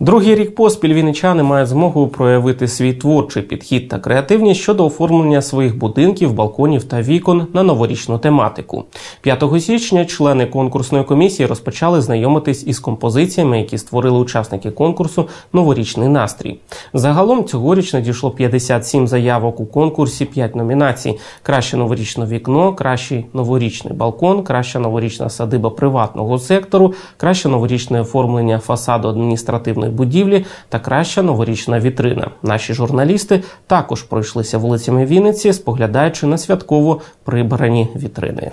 Другий рік поспіль вінничани мають змогу проявити свій творчий підхід та креативність щодо оформлення своїх будинків, балконів та вікон на новорічну тематику. 5 січня члени конкурсної комісії розпочали знайомитись із композиціями, які створили учасники конкурсу Новорічний настрій. Загалом цьогоріч надійшло 57 заявок у конкурсі, 5 номінацій: краще новорічне вікно, кращий новорічний балкон, краща новорічна садиба приватного сектору, краще новорічне оформлення фасаду адміністративної будівлі та краща новорічна вітрина. Наші журналісти також пройшлися вулицями Вінниці, споглядаючи на святково прибрані вітрини.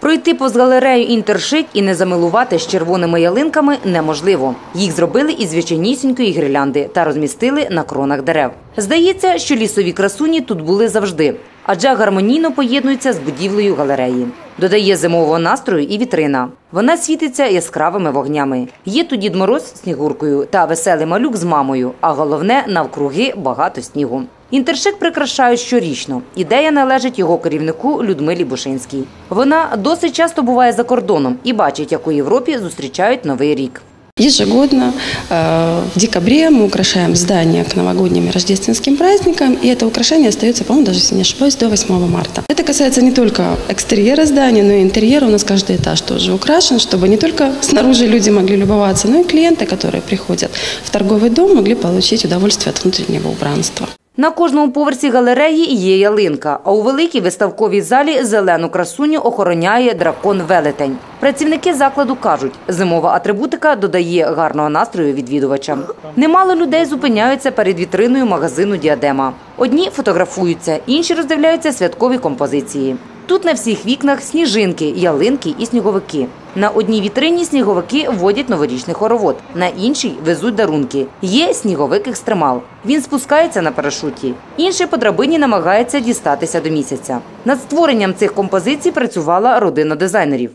Пройти повз галерею інтершик і не замилувати з червоними ялинками неможливо. Їх зробили із звичайнісінької гірлянди та розмістили на кронах дерев. Здається, що лісові красуні тут були завжди, адже гармонійно поєднуються з будівлею галереї. Додає зимового настрою і вітрина. Вона світиться яскравими вогнями. Є тут Дід Мороз снігуркою та веселий малюк з мамою. А головне навкруги багато снігу. Інтершик прикрашають щорічно. Ідея належить його керівнику Людмилі Бушинській. Вона досить часто буває за кордоном і бачить, як у Європі зустрічають новий рік. Ежегодно э, в декабре мы украшаем здание к новогодним и рождественским праздникам, и это украшение остается, по-моему, даже если не ошибаюсь, до 8 марта. Это касается не только экстерьера здания, но и интерьера. У нас каждый этаж тоже украшен, чтобы не только снаружи люди могли любоваться, но и клиенты, которые приходят в торговый дом, могли получить удовольствие от внутреннего убранства. На кожному поверсі галереї є ялинка, а у великій виставковій залі зелену красуню охороняє дракон Велетень. Працівники закладу кажуть, зимова атрибутика додає гарного настрою відвідувачам. Немало людей зупиняються перед вітриною магазину Діадема. Одні фотографуються, інші роздивляються святкові композиції. Тут на всіх вікнах сніжинки, ялинки і сніговики. На одній вітрині сніговики водять новорічний хоровод, на іншій везуть дарунки. Є сніговик екстремал. Він спускається на парашуті. Інший по драбині намагається дістатися до місяця. Над створенням цих композицій працювала родина дизайнерів.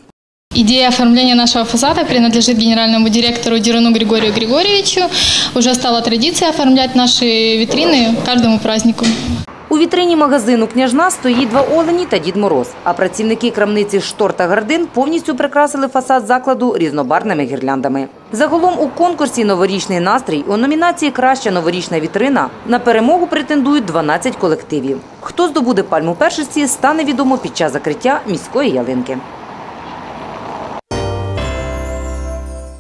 Идея оформления нашего фасада принадлежит генеральному директору Дируну Григорию Григорьевичу. Уже стала традиция оформлять наши витрины каждому празднику. У вітрині магазину княжна стоїть два олені та Дід Мороз. А працівники крамниці Штор та Гардин повністю прикрасили фасад закладу різнобарними гірляндами. Загалом у конкурсі Новорічний настрій у номінації Краща новорічна вітрина на перемогу претендують 12 колективів. Хто здобуде пальму першості, стане відомо під час закриття міської ялинки.